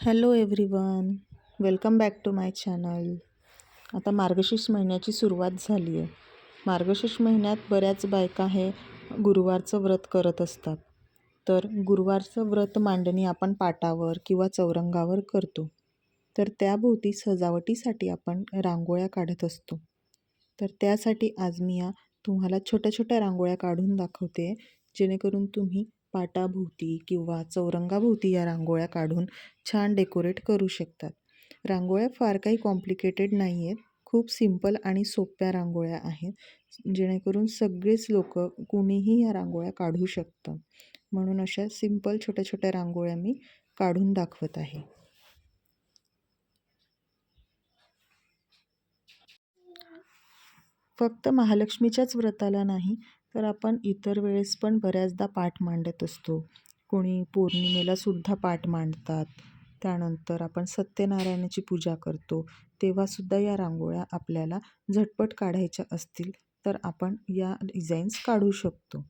Hello everyone welcome back to my channel. आता मार्गशीर्ष महिन्याची सुरुवात झाली आहे. मार्गशीर्ष महिन्यात बऱ्याच बायका हे गुरुवारचं व्रत करत असतात. तर गुरुवारचं व्रत मांडणी आपण पाटावर किंवा चौरंगावर करतो. तर त्याभोवती सजावटीसाठी आपण रांगोळ्या काढत असतो. तर त्यासाठी आज मी या तुम्हाला छोट्या छोट्या रांगोळ्या काढून दाखवते जेणेकरून तुम्ही पाटाभोवती किंवा चौरंगाभोवती या रांगोळ्या काढून छान डेकोरेट करू शकतात. रांगोळ्या फार काही कॉम्प्लिकेटेड नाही आहेत खूप सिंपल आणि सोप्या रांगोळ्या आहेत जेणेकरून सगळेच लोक कुणीही या रांगोळ्या काढू शकतं म्हणून अशा सिंपल छोट्या छोट्या रांगोळ्या मी काढून दाखवत आहे. फक्त महालक्ष्मीच्याच व्रताला नाही तर आपण इतर वेळेस पण बऱ्याचदा पाठ मांडत असतो. कोणी पौर्णिमेला सुद्धा पाठ मांडतात. त्यानंतर आपण सत्यनारायणाची पूजा करतो. तेव्हासुद्धा या रांगोळ्या आपल्याला झटपट काढायच्या असतील तर आपण या डिझाईन्स काढू शकतो.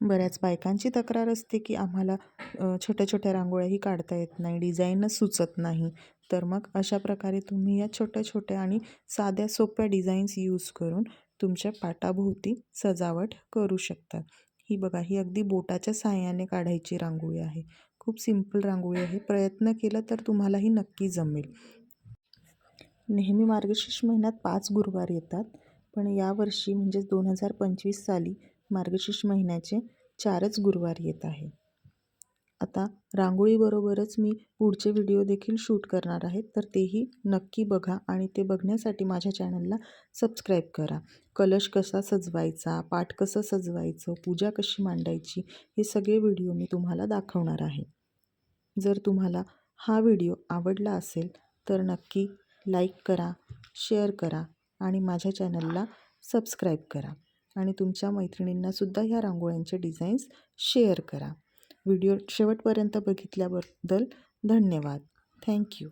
बऱ्याच बायकांची तक्रार असते की आम्हाला छोट्या छोट्या रांगोळ्याही काढता येत नाही डिझाईनच सुचत नाही. तर मग अशा प्रकारे तुम्ही या छोट्या छोट्या आणि साध्या सोप्या डिझाईन्स यूज करून तुमच्या पाटाभोवती सजावट करू शकतात ही बघा ही अगदी बोटाच्या साहाय्याने काढायची रांगोळी आहे. खूप सिंपल रांगोळी आहे. प्रयत्न केला तर तुम्हालाही नक्की जमेल. नेहमी मार्गशीर्ष महिन्यात पाच गुरुवार येतात. पण यावर्षी म्हणजेच दोन हजार पंचवीस साली मार्गशीर्ष महिन्याचे चारच गुरुवार येत आहे. आता रांगोळीबरोबरच मी पुढचे व्हिडिओ देखील शूट करणार आहे तर तेही नक्की बघा आणि ते बघण्यासाठी माझ्या चॅनलला सबस्क्राईब करा. कलश कसा सजवायचा पाठ कसं सजवायचं पूजा कशी मांडायची हे सगळे व्हिडिओ मी तुम्हाला दाखवणार आहे. जर तुम्हाला हा व्हिडिओ आवडला असेल तर नक्की लाईक करा शेअर करा आणि माझ्या चॅनलला सबस्क्राईब करा. आणि तुमच्या मैत्रिणींनासुद्धा ह्या रांगोळ्यांचे डिझाईन्स शेअर करा. व्हिडिओ शेवटपर्यंत बघितल्याबद्दल धन्यवाद. थँक्यू.